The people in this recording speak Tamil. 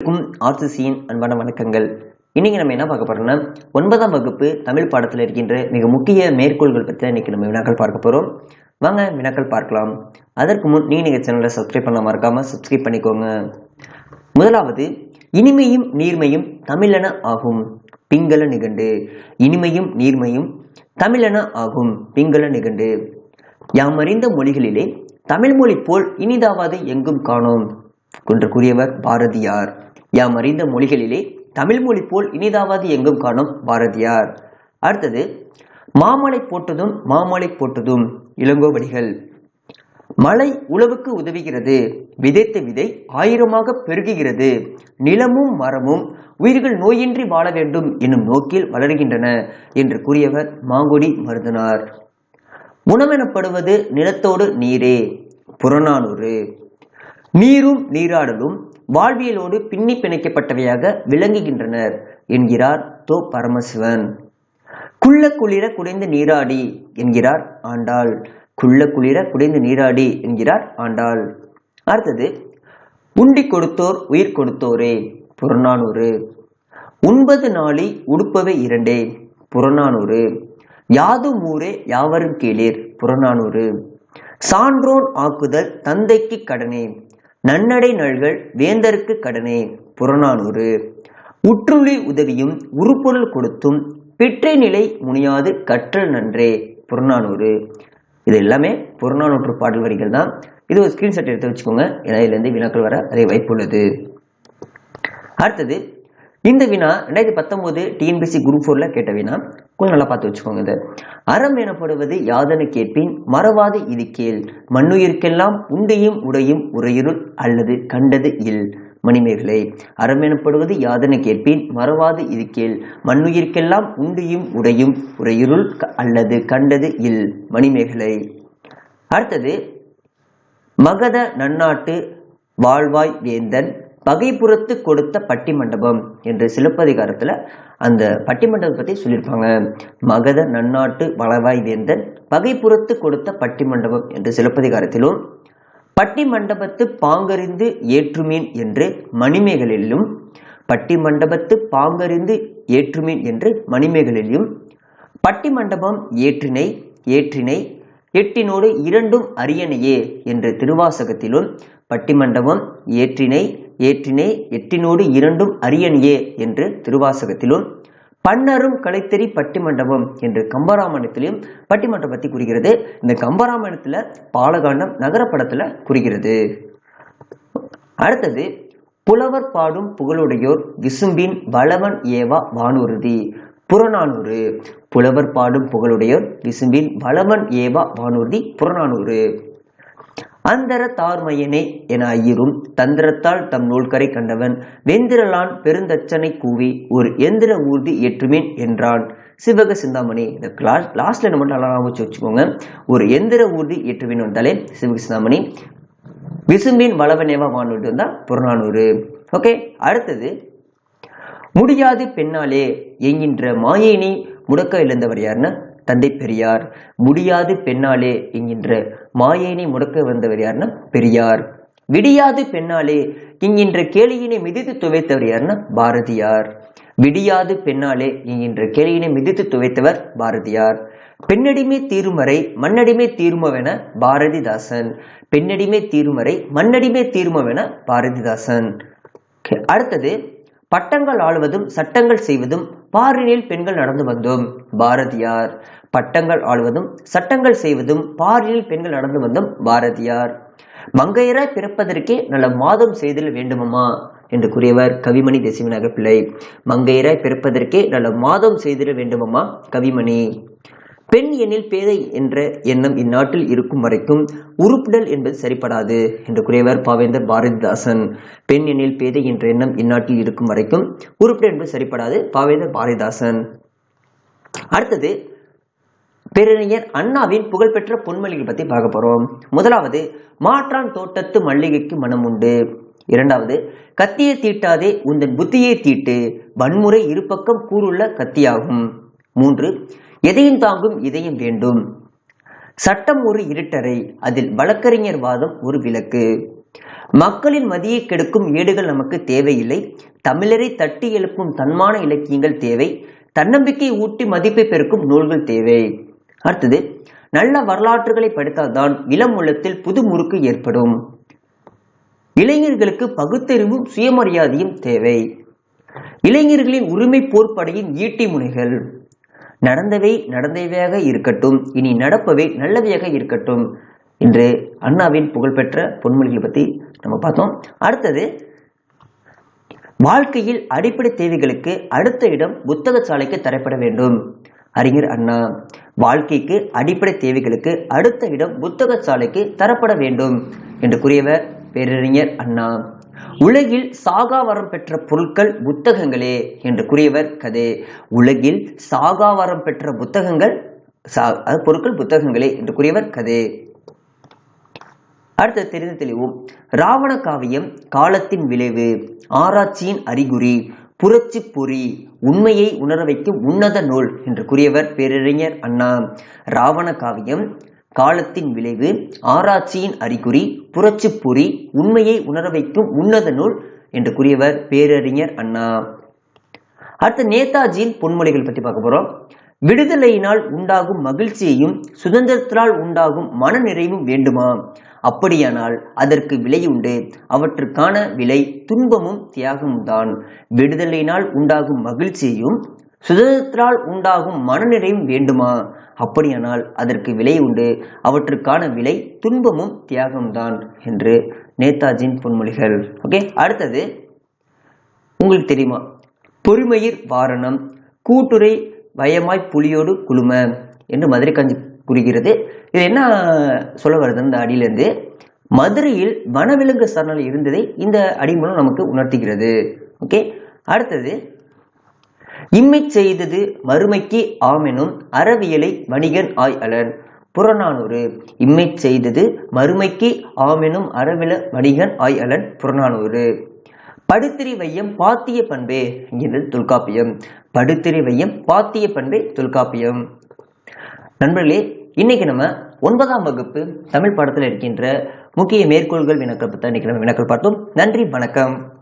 அனைவருக்கும் ஆர்சிசியின் அன்பான வணக்கங்கள். இன்னைக்கு நம்ம என்ன பார்க்க போறோம்னா ஒன்பதாம் வகுப்பு தமிழ் பாடத்தில் இருக்கின்ற மிக முக்கிய மேற்கோள்கள் பற்றி இன்னைக்கு நம்ம வினாக்கள் பார்க்க போறோம். வாங்க வினாக்கள் பார்க்கலாம். அதற்கு முன் நீங்க நீங்க சேனலை சப்ஸ்கிரைப் பண்ண மறக்காம சப்ஸ்கிரைப் பண்ணிக்கோங்க. முதலாவது இனிமையும் நீர்மையும் தமிழென ஆகும் பிங்கள நிகண்டு. இனிமையும் நீர்மையும் தமிழென ஆகும் பிங்கள நிகண்டு. யாமறிந்த மொழிகளிலே தமிழ் மொழி போல் இனிதாவது எங்கும் காணோம் என்று கூறியவர் பாரதியார். யாம் அறிந்த மொழிகளிலே தமிழ் மொழி போல் இனிதாவது எங்கும் காணும் பாரதியார். அடுத்தது மாமலை போட்டதும் மாமலை போட்டதும் இளங்கோவடிகள் மழை உழவுக்கு உதவுகிறது விதைத்த விதை ஆயிரமாக பெருகுகிறது நிலமும் மரமும் உயிர்கள் நோயின்றி வாழ வேண்டும் என்னும் நோக்கில் வளர்கின்றன என்று கூறியவர் மாங்குடி மருதனார். உணவெனப்படுவது நிலத்தோடு நீரே புறநானூறு. நீரும் நீராடலும் வாழ்வியலோடு பின்னி பிணைக்கப்பட்டவையாக விளங்குகின்றனர் என்கிறார் தோ பரமசிவன். குள்ள குளிர குடைந்து நீராடி என்கிறார் ஆண்டாள். குள்ள குளிர குடைந்து நீராடி என்கிறார் ஆண்டாள். அடுத்தது உண்டி கொடுத்தோர் உயிர் கொடுத்தோரே புறநானூறு. உண்பது நாளி உடுப்பவை இரண்டே புறநானூறு. யாதும் ஊரே யாவரும் கேளீர் புறநானூறு. சான்றோன் ஆக்குதல் தந்தைக்கு கடனே நன்னடை நல்கள் வேந்தருக்கு கடனே. புறநானூறு. உற்றுளி உதவியும் உருப்பொருள் கொடுத்தும் பிற்றை நிலை முனியாது கற்றல் நன்றே. புறநானூறு. இது எல்லாமே புறநானூற்று பாடல் வரிகள் தான். இது ஒரு ஸ்கிரீன்ஷாட் எடுத்து வச்சுக்கோங்க. ஏன்னா இதுலேருந்து வினாக்கள் வர அதே வாய்ப்புள்ளது அடுத்தது இந்த வினா ரெண்டாயிரத்தி பத்தொன்பது டிஎன்பிசி குரூப் ஃபோர்ல கேட்ட வினா கொஞ்சம் நல்லா பார்த்து வச்சுக்கோங்க இது. அறம் எனப்படுவது யாதன கேட்பின் மறவாது இது கேள். மண்ணுயிர்க்கெல்லாம் உண்டையும் உடையும் உரையிருள் அல்லது கண்டது இல். மணிமேகலை அறம் எனப்படுவது யாதன கேட்பின் மறவாது இது கேள். மண்ணுயிர்க்கெல்லாம் உண்டையும் உடையும் உரையிருள் க- அல்லது கண்டது இல். மணிமேகலை. அடுத்தது மகத நன்னாட்டு வாழ்வாய் வேந்தன் பகைப்புறத்து கொடுத்த பட்டிமண்டபம் என்று சிலப்பதிகாரத்தில் அந்த பட்டிமண்டபத்தை பற்றி சொல்லியிருப்பாங்க. மகத நன்னாட்டு வளவாய் வேந்தன் பகைப்புறத்து கொடுத்த பட்டிமண்டபம் என்று சிலப்பதிகாரத்திலும் பட்டி மண்டபத்து பாங்கறிந்து ஏற்றுமீன் என்று மணிமேகலிலும் பட்டிமண்டபத்து பாங்கறிந்து ஏற்றுமீன் என்று மணிமேகலிலும் பட்டிமண்டபம் ஏற்றினை ஏற்றினை எட்டினோடு இரண்டும் அரியணையே என்று திருவாசகத்திலும் பட்டிமண்டபம் ஏற்றினை ஏற்றினை எட்டினோடு இரண்டும் அரியணையே என்று திருவாசகத்திலும் பன்னரும் கலைத்தறி பட்டிமண்டபம் என்று கம்பராமயணத்திலும் பட்டிமண்டபம் பற்றி குறிக்கிறது. இந்த கம்பராமாயணத்தில் பாலகாண்டம் நகரப்படத்தில் குறிக்கிறது. அடுத்தது புலவர் பாடும் புகழுடையோர் விசும்பின் வளவன் ஏவா வானூர்தி. புறநானூறு. புலவர் பாடும் புகழுடையோர் விசும்பின் வளவன் ஏவா வானூர்தி புறநானூறு. அந்தர தார்மையனே என ஐயரும் தந்திரத்தால் தம் நூல்கரை கண்டவன் வெந்திரலான் பெருந்தச்சனை கூவி ஒரு எந்திர ஊர்தி ஏற்றுமேன் என்றான். சிவக சிந்தாமணி இந்த கிளாஸ் லாஸ்ட்ல நம்ம நல்லா ஞாபகம் வச்சு வச்சுக்கோங்க. ஒரு எந்திர ஊர்தி ஏற்றுவேன் வந்தாலே சிவக சிந்தாமணி விசும்பின் வளவனேவா வானூர் வந்தா புறநானூறு. ஓகே அடுத்தது முடியாது பெண்ணாலே என்கின்ற மாயினை முடக்க இழந்தவர் யாருன்னா தந்தை பெரியார். முடியாது பெண்ணாலே என்கின்ற மாயேனை முடக்க வந்தவர் யாருன்னா பெரியார். விடியாது பெண்ணாலே என்கின்ற கேளியினை மிதித்து துவைத்தவர் யாருன்னா பாரதியார். விடியாது பெண்ணாலே என்கின்ற கேளியினை மிதித்து துவைத்தவர் பாரதியார். பெண்ணடிமை தீர்மறை மண்ணடிமை தீர்மவென பாரதிதாசன். பெண்ணடிமை தீர்மறை மண்ணடிமை தீர்மவென பாரதிதாசன். அடுத்தது பட்டங்கள் ஆளுவதும் சட்டங்கள் செய்வதும் பாரினில் பெண்கள் நடந்து வந்தோம். பாரதியார். பட்டங்கள் ஆளுவதும் சட்டங்கள் செய்வதும் பாரினில் பெண்கள் நடந்து வந்தோம் பாரதியார். மங்கையராய் பிறப்பதற்கே நல்ல மாதம் செய்தல் வேண்டுமம்மா என்று கூறியவர் கவிமணி தேசிவநாக பிள்ளை. மங்கையராய் பிறப்பதற்கே நல்ல மாதம் செய்திட வேண்டுமம்மா கவிமணி. பெண் எண்ணில் பேதை என்ற எண்ணம் இந்நாட்டில் இருக்கும் வரைக்கும் உருப்பிடல் என்பது சரிப்படாது என்று கூறியவர் பாவேந்தர் பாரதிதாசன். பெண் எண்ணில் பேதை என்ற எண்ணம் இந்நாட்டில் இருக்கும் வரைக்கும் உருப்பிடல் என்பது சரிப்படாது பாவேந்தர் பாரதிதாசன். அடுத்தது பேரறிஞர் அண்ணாவின் புகழ்பெற்ற பொன்மொழிகள் பற்றி பார்க்க போகிறோம் முதலாவது மாற்றான் தோட்டத்து மல்லிகைக்கு மனம் உண்டு. இரண்டாவது கத்தியை தீட்டாதே உந்தன் புத்தியை தீட்டு வன்முறை இருபக்கம் கூறுள்ள கத்தியாகும். மூன்று எதையும் தாங்கும் இதயம் வேண்டும். சட்டம் ஒரு இருட்டறை அதில் வழக்கறிஞர் வாதம் ஒரு விளக்கு. மக்களின் மதியை கெடுக்கும் ஏடுகள் நமக்கு தேவையில்லை. தமிழரை தட்டி எழுப்பும் தன்மான இலக்கியங்கள் தேவை. தன்னம்பிக்கை ஊட்டி மதிப்பை பெருக்கும் நூல்கள் தேவை. அடுத்தது நல்ல வரலாற்றுகளை படித்தால்தான் இளம் உள்ளத்தில் புது முறுக்கு ஏற்படும். இளைஞர்களுக்கு பகுத்தறிவும் சுயமரியாதையும் தேவை. இளைஞர்களின் உரிமை போர்ப்படையின் ஈட்டி முனைகள். நடந்தவை நடந்தவையாக இருக்கட்டும். இனி நடப்பவை நல்லவையாக இருக்கட்டும். என்று அண்ணாவின் புகழ்பெற்ற பொன்மொழிகளை பற்றி நம்ம பார்த்தோம். அடுத்தது வாழ்க்கையில் அடிப்படை தேவைகளுக்கு அடுத்த இடம் புத்தக சாலைக்கு தரப்பட வேண்டும். அறிஞர் அண்ணா வாழ்க்கைக்கு அடிப்படை தேவைகளுக்கு அடுத்த இடம் புத்தக சாலைக்கு தரப்பட வேண்டும் என்று கூறியவர் பேரறிஞர் அண்ணா. உலகில் சாகாவரம் பெற்ற பொருட்கள் புத்தகங்களே என்று கூறியவர் கதே. உலகில் சாகாவரம் பெற்ற புத்தகங்கள் சா- பொருட்கள் புத்தகங்களே என்று கூறியவர் கதே. அடுத்து தெரிந்து தெளிவோம் ராவண காவியம் காலத்தின் விளைவு ஆராய்ச்சியின் அறிகுறி புரட்சி பொறி உண்மையை உணர வைக்கும் உன்னத நூல் என்று கூறியவர் பேரறிஞர் அண்ணா. ராவண காவியம் காலத்தின் விளைவு ஆராய்ச்சியின் அறிகுறி புரட்சிப்பொறி உண்மையை உணர வைக்கும் உன்னத நூல் என்று கூறியவர் பேரறிஞர் அண்ணா. அடுத்து நேதாஜியின் பொன்மொழிகள் பற்றி பார்க்க போறோம். விடுதலையினால் உண்டாகும் மகிழ்ச்சியையும் சுதந்திரத்தினால் உண்டாகும் மனநிறைவும் வேண்டுமா? அப்படியானால் அதற்கு விலை உண்டு. அவற்றுக்கான விலை துன்பமும் தியாகமும் தான் விடுதலையினால் உண்டாகும் மகிழ்ச்சியையும் சுதந்திரத்தால் உண்டாகும் மனநிறைவும் வேண்டுமா? அப்படியானால் அதற்கு விலை உண்டு. அவற்றுக்கான விலை துன்பமும் தியாகம்தான் என்று நேதாஜியின் பொன்மொழிகள். ஓகே அடுத்தது உங்களுக்கு தெரியுமா? பொறுமையிர் வாரணம் கூட்டுரை வயமாய் புலியோடு குழும என்று மதுரை காஞ்சி கூறுகிறது. இது என்ன சொல்ல வருது இந்த அடியிலேருந்து? மதுரையில் வனவிலங்கு சரணாலயம் இருந்ததை இந்த அடி மூலம் நமக்கு உணர்த்துகிறது. ஓகே அடுத்தது இம்மை செய்தது மறுமைக்கு ஆமெனும் அறவியலை வணிகன் ஆய் அலன் புறநானூறு. இம்மை செய்தது மறுமைக்கு ஆமெனும் அறவில வணிகன் ஆய் அலன் புறநானூறு. படுத்திரி வையம் பாத்திய பண்பே என்கிறது தொல்காப்பியம். படுத்திரி வையம் பாத்திய பண்பே தொல்காப்பியம். நண்பர்களே இன்னைக்கு நம்ம ஒன்பதாம் வகுப்பு தமிழ் பாடத்தில் இருக்கின்ற முக்கிய மேற்கோள்கள் வினாக்கள் பற்றி இன்னைக்கு நம்ம வினாக்கள் பார்த்தோம். நன்றி வணக்கம்.